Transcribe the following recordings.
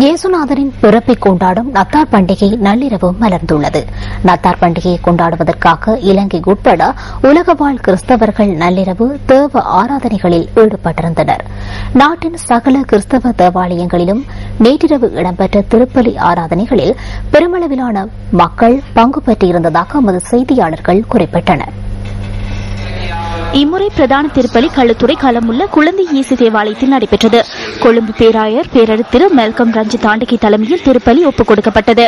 இயேசுநாதரின் பிறப்பை கொண்டாடும் நத்தார் பண்டிகை நள்ளிரவு மலர்ந்துள்ளது. நத்தார் பண்டிகையை கொண்டாடுவதற்காக இலங்கை உட்பட உலக வாழ் கிறிஸ்தவர்கள் நள்ளிரவு தேவ ஆராதனைகளில் ஈடுபட்டிருந்தனர். நாட்டின் சகல கிறிஸ்தவ தேவாலயங்களிலும் நேற்றிரவு இடம்பெற்ற திருப்பலி ஆராதனைகளில் பெருமளவிலான மக்கள் பங்கு பெற்றிருந்ததாக எமது செய்தியாளர்கள் குறிப்பிட்டனர். இம்முறை பிரதான திருப்பலி களுத்துறை களமுள்ள குழந்தை இயேசு தேவாலயத்தில் நடைபெற்றது. கொழும்பு பேராயர் பேரர் திரு மெல்கம் ரஞ்சித் ஆண்டகி தலைமையில் திருப்பலி ஒப்புக் கொடுக்கப்பட்டது.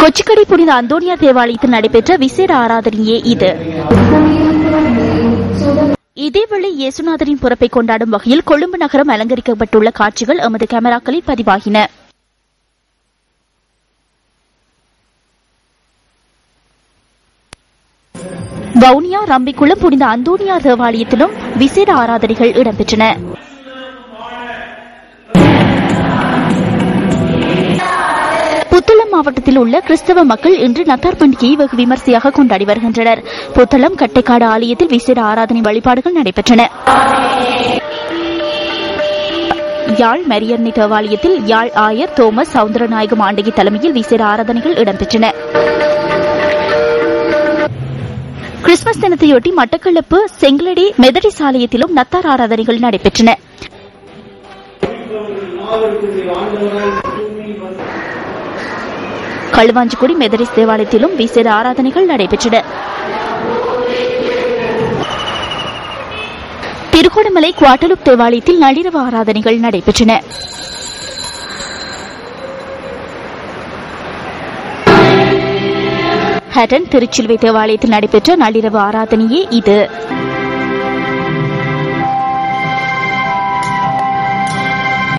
கொச்சிக்கடை புனித அந்தோனியா தேவாலயத்தில் நடைபெற்ற விசேட ஆராதனையே இது. இதேவேளை இயேசுநாதரின் பிறப்பை கொண்டாடும் வகையில் கொழும்பு நகரம் அலங்கரிக்கப்பட்டுள்ள காட்சிகள் எமது கேமராக்களில் பதிவாகின. வவுனியா ரம்பிக்குளம் புனித அந்தோனியார் தேவாலயத்திலும் விசேட ஆராதனைகள் இடம்பெற்றன. புத்தளம் மாவட்டத்தில் உள்ள கிறிஸ்தவ மக்கள் இன்று நத்தார் பண்டிகையை வெகு விமர்சையாக கொண்டாடி வருகின்றனர். புத்தளம் கட்டைக்காடு ஆலயத்தில் விசேட ஆராதனை வழிபாடுகள் நடைபெற்றன. யாழ் மரியர்னி தேவாலயத்தில் யாழ் ஆயர் தோமஸ் சவுந்தரநாயகம் ஆண்டகி தலைமையில் விசேட ஆராதனைகள் இடம்பெற்றன. கிறிஸ்துமஸ் தினத்தையொட்டி மட்டக்களப்பு செங்கலடி மெதடி சாலையத்திலும் நத்தார் ஆராதனைகள் நடைபெற்றன. களுவாஞ்சிக்குடி மெதடிஸ் தேவாலயத்திலும் விசேட ஆராதனைகள் நடைபெற்றன. திருகோணமலை குவாட்டலுப் தேவாலயத்தில் நள்ளிரவு ஆராதனைகள் நடைபெற்றன. ஹட்டன் திருச்சிலுவை தேவாலயத்தில் நடைபெற்ற நள்ளிரவு ஆராதனையே இது.